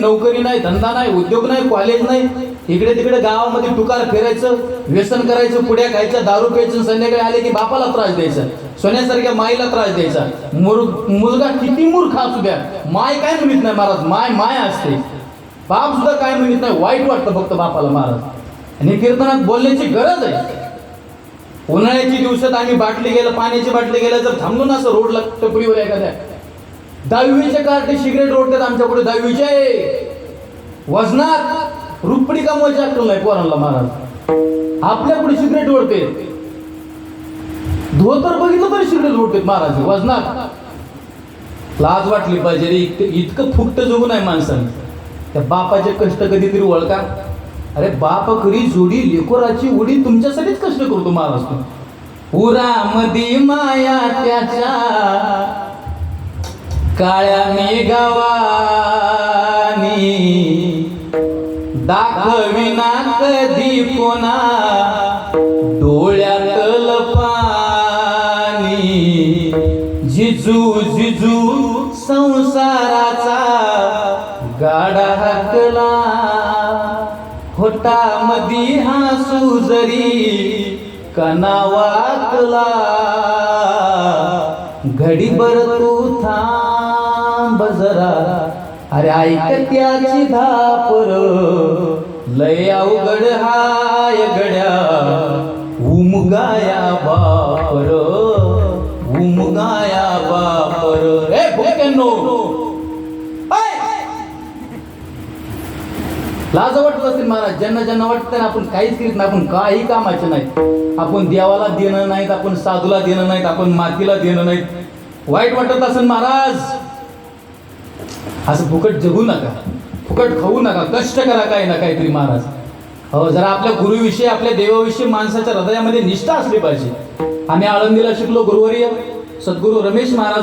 नोकरी नाही धंदा नाही उद्योग नाही कॉलेज नाही. इकडे तिकडे गावामध्ये टुकार फिरायचं व्यसन करायचं पुड्या खायचं दारू प्यायचं संध्याकाळी आले की बापाला त्रास द्यायचा. सोन्यासारख्या माईला त्रास द्यायचा. मुलगा किती मूर्ख असू द्या. माय काय म्हणत नाही महाराज? माय माय असते. बाप सुद्धा काय म्हणत नाही? वाईट वाटतं फक्त बापाला महाराज. आणि कीर्तनात बोलण्याची गरज आहे. उन्हाळ्याची दिवसात आम्ही बाटली गेलं पाण्याची बाटली गेलं तर थांबलो ना असं रोडला टपरीवर एखाद्या दहावीचे कार्टे सिगरेट रोडतात आमच्या पुढे दहावीचे. वजनात रुपडी कमवायची अक्कल नाही पोरांना महाराज आपल्या पुढे सिगरेट ओढते धोतर बघितलं तरी सिगरेट ओढते महाराज वजनात. लाज वाटली पाहिजे रे इतकं इतकं फुकट जगू नाही माणसाने. त्या बापाचे कष्ट कधीतरी ओळखा अरे बाप खरी जोडी लेकोराची उडी तुमच्यासाठीच कष्ट करतो महाराज तू. उरामदी माया त्याच्या काळ्या मेघावानी दाखविना कधी कोणा डोळ्यातल पाणी जिजू जिजू संसाराचा गाडा हाकला होटामधी हसू जरी कनावाकला घडीभर तू थांब जरा. अरे ऐक त्याची धापर. लय अवघड हाय गड्या. उमगाया बापर. उमगाया बापर. ए भुक्यांनो लाज वाटत असेल महाराज. ज्यांना ज्यांना वाटतं ना आपण काहीच करीत नाही आपण काही कामाचे नाही. आपण देवाला देणं नाहीत आपण साधूला देणं नाहीत आपण मातीला देणं नाहीत. वाईट वाटत असेल महाराज. असं फुकट जगू नका. फुकट खाऊ नका. कष्ट करा काही ना काहीतरी महाराज. हो जरा आपल्या गुरुविषयी आपल्या देवाविषयी माणसाच्या हृदयामध्ये निष्ठा असली पाहिजे. आम्ही आळंदीला शिकलो गुरुवारी सद्गुरू रमेश महाराज